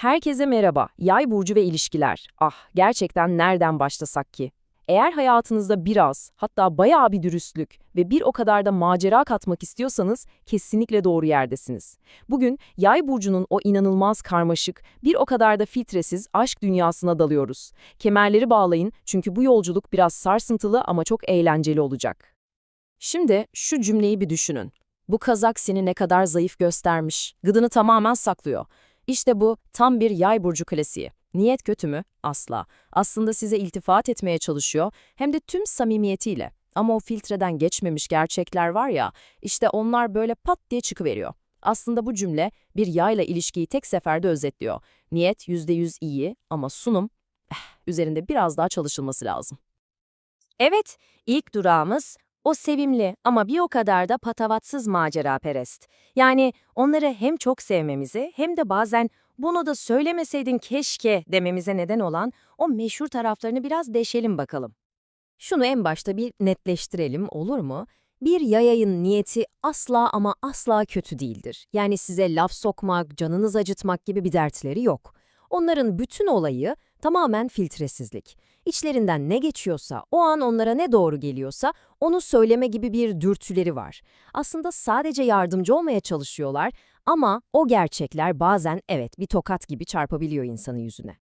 Herkese merhaba. Yay burcu ve ilişkiler. Ah, gerçekten nereden başlasak ki? Eğer hayatınızda biraz, hatta bayağı bir dürüstlük ve bir o kadar da macera katmak istiyorsanız kesinlikle doğru yerdesiniz. Bugün Yay burcunun o inanılmaz karmaşık, bir o kadar da filtresiz aşk dünyasına dalıyoruz. Kemerleri bağlayın çünkü bu yolculuk biraz sarsıntılı ama çok eğlenceli olacak. Şimdi şu cümleyi bir düşünün. Bu kazak seni ne kadar zayıf göstermiş. Gıdını tamamen saklıyor. İşte bu tam bir yay burcu klasiği. Niyet kötü mü? Asla. Aslında size iltifat etmeye çalışıyor hem de tüm samimiyetiyle. Ama o filtreden geçmemiş gerçekler var ya, işte onlar böyle pat diye çıkıveriyor. Aslında bu cümle bir yayla ilişkiyi tek seferde özetliyor. Niyet %100 iyi ama sunum, eh, üzerinde biraz daha çalışılması lazım. Evet, ilk durağımız o sevimli ama bir o kadar da patavatsız maceraperest. Yani onları hem çok sevmemizi hem de bazen bunu da söylemeseydin keşke dememize neden olan o meşhur taraflarını biraz deşelim bakalım. Şunu en başta bir netleştirelim olur mu? Bir yayayın niyeti asla ama asla kötü değildir. Yani size laf sokmak, canınız acıtmak gibi bir dertleri yok. Onların bütün olayı tamamen filtresizlik. İçlerinden ne geçiyorsa, o an onlara ne doğru geliyorsa onu söyleme gibi bir dürtüleri var. Aslında sadece yardımcı olmaya çalışıyorlar ama o gerçekler bazen evet bir tokat gibi çarpabiliyor insanın yüzüne.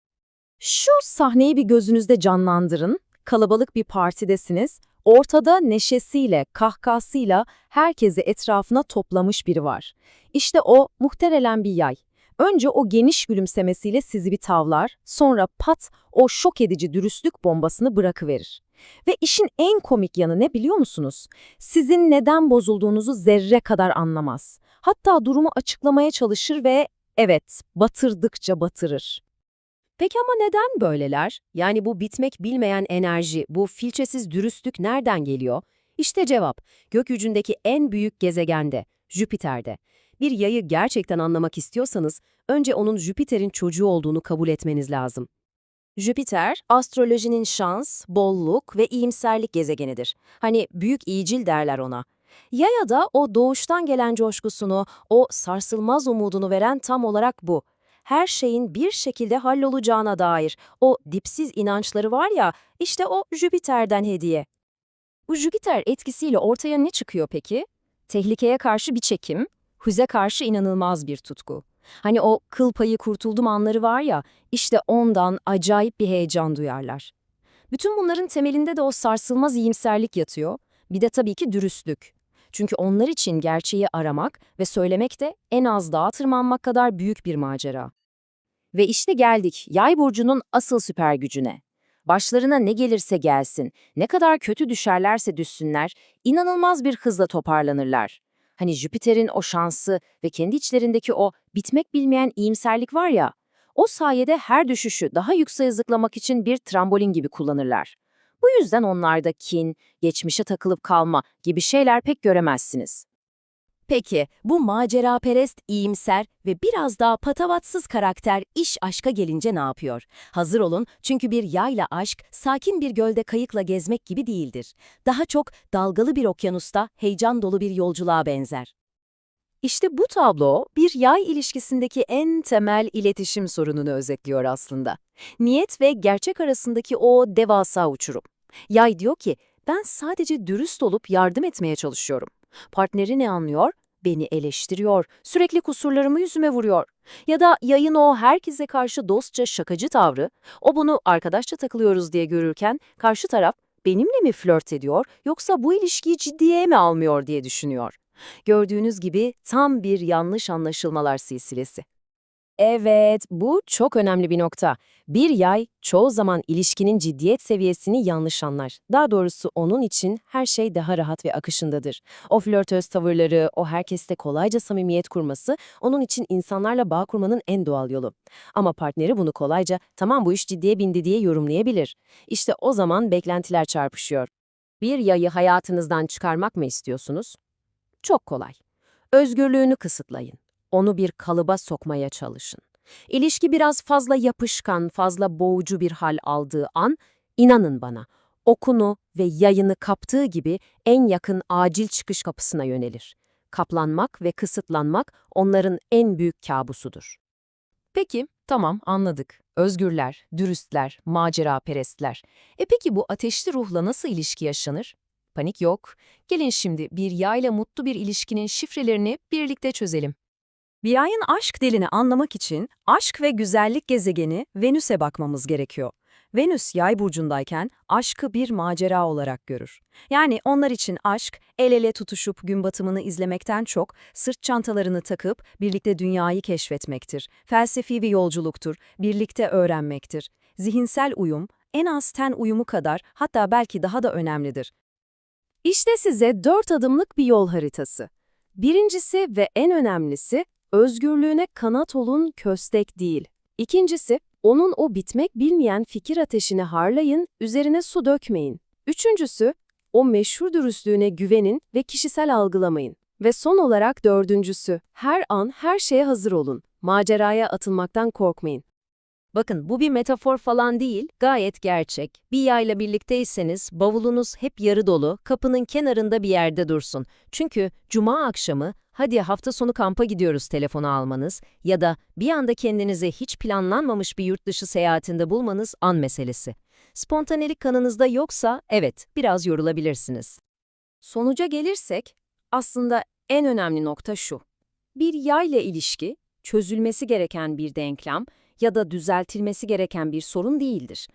Şu sahneyi bir gözünüzde canlandırın. Kalabalık bir partidesiniz. Ortada neşesiyle, kahkahasıyla herkesi etrafına toplamış biri var. İşte o muhterelen bir yay. Önce o geniş gülümsemesiyle sizi bir tavlar, sonra pat o şok edici dürüstlük bombasını bırakıverir. Ve işin en komik yanı ne biliyor musunuz? Sizin neden bozulduğunuzu zerre kadar anlamaz. Hatta durumu açıklamaya çalışır ve evet, batırdıkça batırır. Peki ama neden böyleler? Yani bu bitmek bilmeyen enerji, bu filtresiz dürüstlük nereden geliyor? İşte cevap, gökyüzündeki en büyük gezegende, Jüpiter'de. Bir yayı gerçekten anlamak istiyorsanız, önce onun Jüpiter'in çocuğu olduğunu kabul etmeniz lazım. Jüpiter, astrolojinin şans, bolluk ve iyimserlik gezegenidir. Hani büyük iyicil derler ona. Yaya da o doğuştan gelen coşkusunu, o sarsılmaz umudunu veren tam olarak bu. Her şeyin bir şekilde hallolacağına dair o dipsiz inançları var ya, işte o Jüpiter'den hediye. Bu Jüpiter etkisiyle ortaya ne çıkıyor peki? Tehlikeye karşı bir çekim, hüze karşı inanılmaz bir tutku. Hani o kıl payı kurtuldum anları var ya, işte ondan acayip bir heyecan duyarlar. Bütün bunların temelinde de o sarsılmaz iyimserlik yatıyor. Bir de tabii ki dürüstlük. Çünkü onlar için gerçeği aramak ve söylemek de en az dağa tırmanmak kadar büyük bir macera. Ve işte geldik yay burcunun asıl süper gücüne. Başlarına ne gelirse gelsin, ne kadar kötü düşerlerse düşsünler, inanılmaz bir hızla toparlanırlar. Hani Jüpiter'in o şansı ve kendi içlerindeki o bitmek bilmeyen iyimserlik var ya, o sayede her düşüşü daha yükseğe zıplamak için bir trambolin gibi kullanırlar. Bu yüzden onlarda kin, geçmişe takılıp kalma gibi şeyler pek göremezsiniz. Peki, bu maceraperest, iyimser ve biraz daha patavatsız karakter iş aşka gelince ne yapıyor? Hazır olun çünkü bir yayla aşk, sakin bir gölde kayıkla gezmek gibi değildir. Daha çok dalgalı bir okyanusta heyecan dolu bir yolculuğa benzer. İşte bu tablo bir yay ilişkisindeki en temel iletişim sorununu özetliyor aslında. Niyet ve gerçek arasındaki o devasa uçurum. Yay diyor ki, ben sadece dürüst olup yardım etmeye çalışıyorum. Partneri ne anlıyor? Beni eleştiriyor, sürekli kusurlarımı yüzüme vuruyor. Ya da yayın o herkese karşı dostça şakacı tavrı, o bunu arkadaşça takılıyoruz diye görürken karşı taraf benimle mi flört ediyor yoksa bu ilişkiyi ciddiye mi almıyor diye düşünüyor. Gördüğünüz gibi tam bir yanlış anlaşılmalar silsilesi. Evet, bu çok önemli bir nokta. Bir yay çoğu zaman ilişkinin ciddiyet seviyesini yanlış anlar. Daha doğrusu onun için her şey daha rahat ve akışındadır. O flörtöz tavırları, o herkeste kolayca samimiyet kurması onun için insanlarla bağ kurmanın en doğal yolu. Ama partneri bunu kolayca tamam bu iş ciddiye bindi diye yorumlayabilir. İşte o zaman beklentiler çarpışıyor. Bir yayı hayatınızdan çıkarmak mı istiyorsunuz? Çok kolay. Özgürlüğünü kısıtlayın onu bir kalıba sokmaya çalışın. İlişki biraz fazla yapışkan, fazla boğucu bir hal aldığı an, inanın bana, okunu ve yayını kaptığı gibi en yakın acil çıkış kapısına yönelir. Kaplanmak ve kısıtlanmak onların en büyük kabusudur. Peki, Tamam, anladık. Özgürler, dürüstler, macera perestler. E peki bu ateşli ruhla nasıl ilişki yaşanır? Panik yok. Gelin şimdi bir yayla mutlu bir ilişkinin şifrelerini birlikte çözelim. Bir yayın aşk dilini anlamak için aşk ve güzellik gezegeni Venüs'e bakmamız gerekiyor. Venüs yay burcundayken aşkı bir macera olarak görür. Yani onlar için aşk, el ele tutuşup gün batımını izlemekten çok sırt çantalarını takıp birlikte dünyayı keşfetmektir. Felsefi bir yolculuktur, birlikte öğrenmektir. Zihinsel uyum, en az ten uyumu kadar hatta belki daha da önemlidir. İşte size dört adımlık bir yol haritası. Birincisi ve en önemlisi, özgürlüğüne kanat olun köstek değil. İkincisi, onun o bitmek bilmeyen fikir ateşini harlayın, üzerine su dökmeyin. Üçüncüsü, o meşhur dürüstlüğüne güvenin ve kişisel algılamayın. Ve son olarak dördüncüsü, her an her şeye hazır olun. Maceraya atılmaktan korkmayın. Bakın bu bir metafor falan değil, gayet gerçek. Bir yayla birlikteyseniz bavulunuz hep yarı dolu, kapının kenarında bir yerde dursun. Çünkü cuma akşamı hadi hafta sonu kampa gidiyoruz telefonu almanız ya da bir anda kendinizi hiç planlanmamış bir yurt dışı seyahatinde bulmanız an meselesi. Spontanelik kanınızda yoksa evet biraz yorulabilirsiniz. Sonuca gelirsek aslında en önemli nokta şu. Bir yayla ilişki çözülmesi gereken bir denklem ya da düzeltilmesi gereken bir sorun değildir.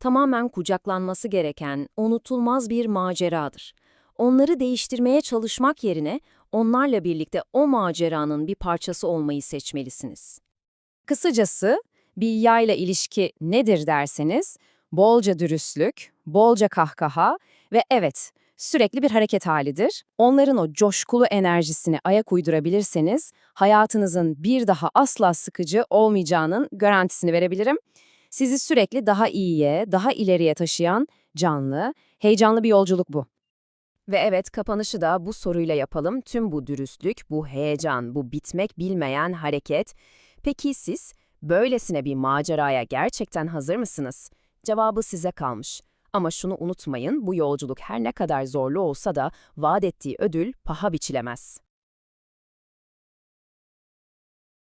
Tamamen kucaklanması gereken, unutulmaz bir maceradır. Onları değiştirmeye çalışmak yerine onlarla birlikte o maceranın bir parçası olmayı seçmelisiniz. Kısacası bir yayla ilişki nedir derseniz, bolca dürüstlük, bolca kahkaha ve evet, sürekli bir hareket halidir. Onların o coşkulu enerjisine ayak uydurabilirseniz, hayatınızın bir daha asla sıkıcı olmayacağının garantisini verebilirim. Sizi sürekli daha iyiye, daha ileriye taşıyan canlı, heyecanlı bir yolculuk bu. Ve evet kapanışı da bu soruyla yapalım. Tüm bu dürüstlük, bu heyecan, bu bitmek bilmeyen hareket. Peki siz böylesine bir maceraya gerçekten hazır mısınız? Cevabı size kalmış. Ama şunu unutmayın, bu yolculuk her ne kadar zorlu olsa da vaat ettiği ödül paha biçilemez.